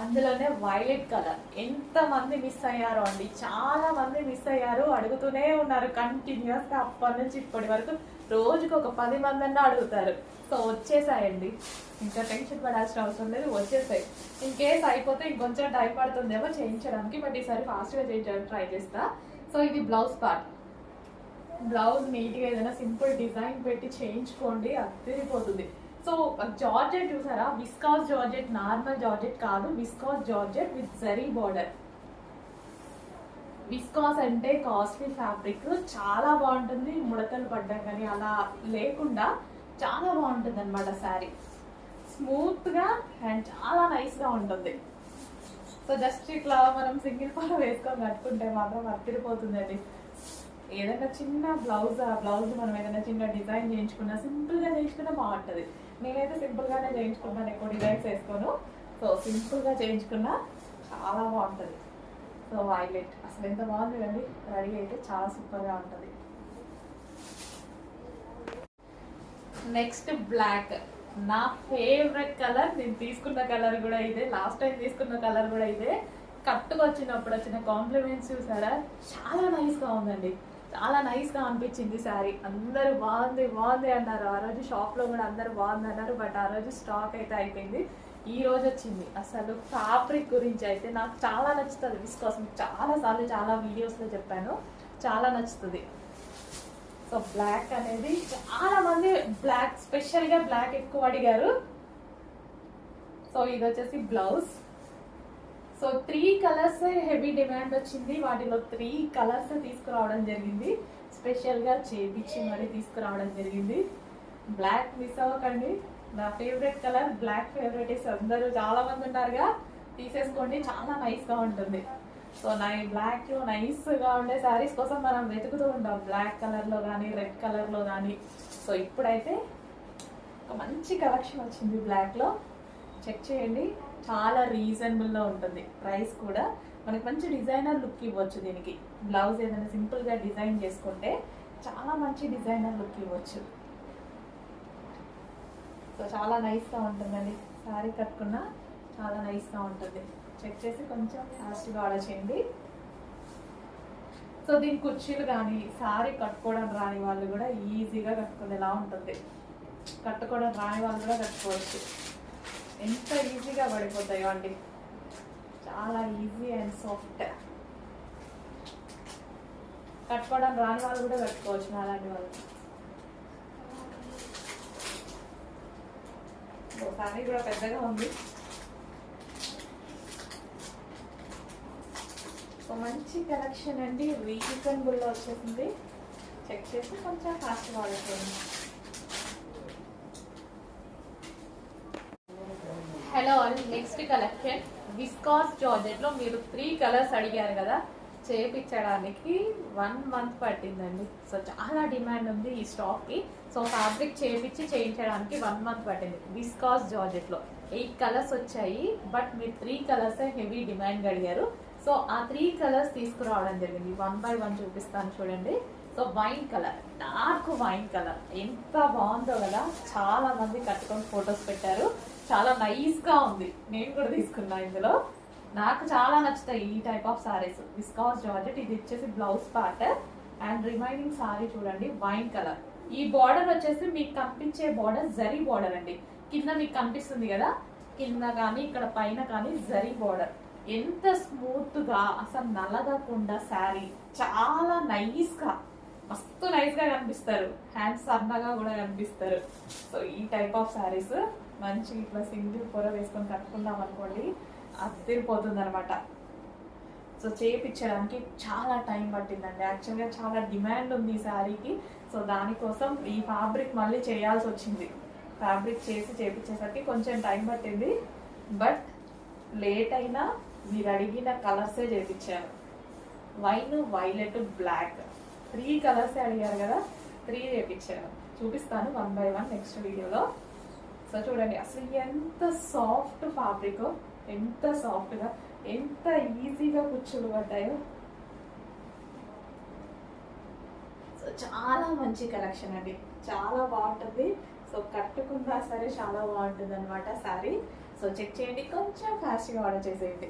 అందులోనే violet colour ఎంత మంది మిస్ అయ్యారో అండి. చాలా మంది మిస్ అయ్యారు. అడుగుతూనే ఉన్నారు కంటిన్యూస్గా అప్పటి నుంచి ఇప్పటి వరకు. రోజుకు ఒక పది మంది అన్నా అడుగుతారు. సో వచ్చేసాయండి. ఇంకా టెన్షన్ పడాల్సిన అవసరం లేదు. వచ్చేసాయి. ఇన్ కేస్ అయిపోతే ఇంకొంచెం టైం పడుతుందేమో చేయించడానికి బట్ ఈసారి ఫాస్ట్గా గా చేయించడానికి ట్రై చేస్తా. సో ఇది బ్లౌజ్ పార్ట్ బ్లౌజ్ నీట్గా ఏదైనా సింపుల్ డిజైన్ పెట్టి చేయించుకోండి. అదిరిపోతుంది సో జార్జెట్ చూసారా విస్కాస్ జార్జెట్ నార్మల్ జార్జెట్ కాదు viscose georgette with zari border viscose అంటే కాస్ట్లీ ఫ్యాబ్రిక్ చాలా బాగుంటుంది ముడతలు పడ్డం కానీ అలా లేకుండా చాలా బాగుంటుంది అనమాట శారీ. స్మూత్గా అండ్ చాలా నైస్గా ఉంటుంది. సో జస్ట్ ఇట్లా మనం సింగిల్ పాల వేసుకొని కట్టుకుంటే మాత్రం అత్తిరిపోతుందండి ఏదైనా చిన్న బ్లౌజ్ ఆ బ్లౌజ్ మనం ఏదైనా చిన్న డిజైన్ చేయించుకున్నా సింపుల్గా చేయించుకున్నా బాగుంటుంది. నేనైతే సింపుల్గానే చేయించుకున్నాను ఎక్కువ డిజైన్స్ వేసుకోను. సో సింపుల్గా చేయించుకున్నా చాలా బాగుంటుంది. సో వైలెట్ అసలు ఎంత బాగుంది కదండి రెడీ అయితే చాలా సూపర్గా ఉంటుంది. నెక్స్ట్ బ్లాక్ నా ఫేవరెట్ కలర్ నేను తీసుకున్న కలర్ కూడా ఇదే. లాస్ట్ టైం తీసుకున్న కలర్ కూడా ఇదే. కట్టుకు వచ్చినప్పుడు వచ్చిన కాంప్లిమెంట్స్ చూసారా? చాలా నైస్గా ఉందండి. చాలా నైస్గా అనిపించింది శారీ అందరూ బాగుంది బాగుంది అన్నారు. ఆ రోజు షాప్లో కూడా అందరూ బాగుంది అన్నారు బట్ ఆ రోజు స్టాక్ అయితే అయిపోయింది. ఈ రోజు వచ్చింది. అసలు ఫ్యాబ్రిక్ గురించి అయితే నాకు చాలా నచ్చుతుంది. విస్కోసం చాలా సార్లు చాలా వీడియోస్లో చెప్పాను. చాలా నచ్చుతుంది. సో బ్లాక్ అనేది చాలామంది బ్లాక్ స్పెషల్గా బ్లాక్ ఎక్కువ అడిగారు. సో ఇది వచ్చేసి blouse so three colours heavy demand వచ్చింది. వాటిలో త్రీ కలర్స్ తీసుకురావడం జరిగింది. స్పెషల్గా చేపించి మరి తీసుకురావడం జరిగింది. బ్లాక్ మిస్ అవ్వకండి. నా favourite colour black favourite is అందరూ చాలా మంది ఉన్నారుగా తీసేసుకోండి. చాలా నైస్గా ఉంటుంది. సో నై బ్లాక్ నైస్గా ఉండే శారీస్ కోసం మనం వెతుకుతూ ఉంటాం. బ్లాక్ కలర్లో కానీ రెడ్ కలర్లో కానీ సో ఇప్పుడైతే ఒక మంచి కలెక్షన్ వచ్చింది బ్లాక్లో చెక్ చేయండి. చాలా రీజనబుల్లో ఉంటుంది. ప్రైస్ కూడా మనకి మంచి డిజైనర్ లుక్ ఇవ్వచ్చు దీనికి. బ్లౌజ్ ఏదైనా సింపుల్గా డిజైన్ చేసుకుంటే చాలా మంచి డిజైనర్ లుక్ ఇవ్వచ్చు. సో చాలా నైస్గా ఉంటుందండి. శారీ కట్టుకున్నా చాలా నైస్గా ఉంటుంది. చెక్ చేసి కొంచెం ఫాస్ట్గా ఆర్డర్ చేయండి. సో దీని కుర్చీలు కానీ శారీ కట్టుకోవడం రాని వాళ్ళు కూడా ఈజీగా కట్టుకునేలా ఉంటుంది. కట్టుకోవడం రాని వాళ్ళు కూడా కట్టుకోవచ్చు. ఎంత ఈజీగా పడిపోతాయో అండి చాలా ఈజీ అండ్ సాఫ్ట్. కట్టుకోవడం రాని వాళ్ళు కూడా కట్టుకోవచ్చు అలాంటి వాళ్ళు. శారీ కూడా పెద్దగా ఉంది. సో మంచి కలెక్షన్ అండి. రీజనబుల్లో వచ్చేసింది. చెక్ చేసి కొంచెం ఫాస్ట్ వాడుకోండి హలో నెక్స్ట్ కలెక్షన్ విస్కాస్ జార్జెట్లో మీరు త్రీ కలర్స్ అడిగారు కదా చేపించడానికి వన్ మంత్ పట్టిందండి. సో చాలా డిమాండ్ ఉంది ఈ స్టాక్కి సో ఫ్యాబ్రిక్ చేపించి చేయించడానికి వన్ మంత్ పట్టింది. విస్కాస్ జార్జెట్లో ఎయిట్ కలర్స్ వచ్చాయి బట్ మీరు త్రీ కలర్స్ హెవీ డిమాండ్ అడిగారు. సో ఆ త్రీ కలర్స్ తీసుకురావడం జరిగింది. వన్ బై వన్ చూపిస్తాను చూడండి. So wine colour dark wine colour ఎంత బాగుందో కదా. చాలా మంది కట్టుకొని ఫొటోస్ పెట్టారు. చాలా నైస్గా ఉంది. నేను కూడా తీసుకున్నా ఇందులో. నాకు చాలా నచ్చుతాయి ఈ type of sarees viscose georgette ఇది వచ్చేసి blouse part and remaining saree చూడండి వైన్ కలర్ ఈ బార్డర్ వచ్చేసి మీకు కనిపించే బార్డర్ జరీ బార్డర్ అండి. కింద మీకు కనిపిస్తుంది కదా? కింద కానీ ఇక్కడ పైన కానీ జరీ బార్డర్ ఎంత స్మూత్గా అసలు నల్లగకుండా శారీ చాలా నైస్గా. మస్తు నైస్గా కనిపిస్తారు. హ్యాండ్స్ సన్నగా కూడా కనిపిస్తారు. సో ఈ టైప్ ఆఫ్ శారీస్ మంచి ఇట్లా సింగిల్ పొర వేసుకొని కట్టుకున్నాం అనుకోండి అదిరిపోతుంది అనమాట సో చేపించడానికి చాలా టైం పట్టిందండి. యాక్చువల్గా చాలా డిమాండ్ ఉంది ఈ శారీకి సో దానికోసం ఈ ఫ్యాబ్రిక్ మళ్ళీ చేయాల్సి వచ్చింది. ఫ్యాబ్రిక్ చేసి చేపించేసరికి కొంచెం టైం పట్టింది. బట్ లేట్ అయినా మీరు అడిగిన కలర్సే చేయించాను wine violet black three colours అడిగారు కదా? త్రీ చేపించాను చూపిస్తాను వన్ బై వన్ నెక్స్ట్ వీడియోలో. సో చూడండి అసలు ఎంత సాఫ్ట్ ఫ్యాబ్రిక్ ఎంత సాఫ్ట్గా ఎంత ఈజీగా కుచ్చులు పడ్డాయో. సో చాలా మంచి కలెక్షన్ అండి. చాలా బాగుంటుంది. సో కట్టుకున్నా సరే చాలా బాగుంటుంది అనమాట సారీ సో చెక్ చేయండి కొంచెం ఫాస్ట్గా ఆర్డర్ చేసేయండి.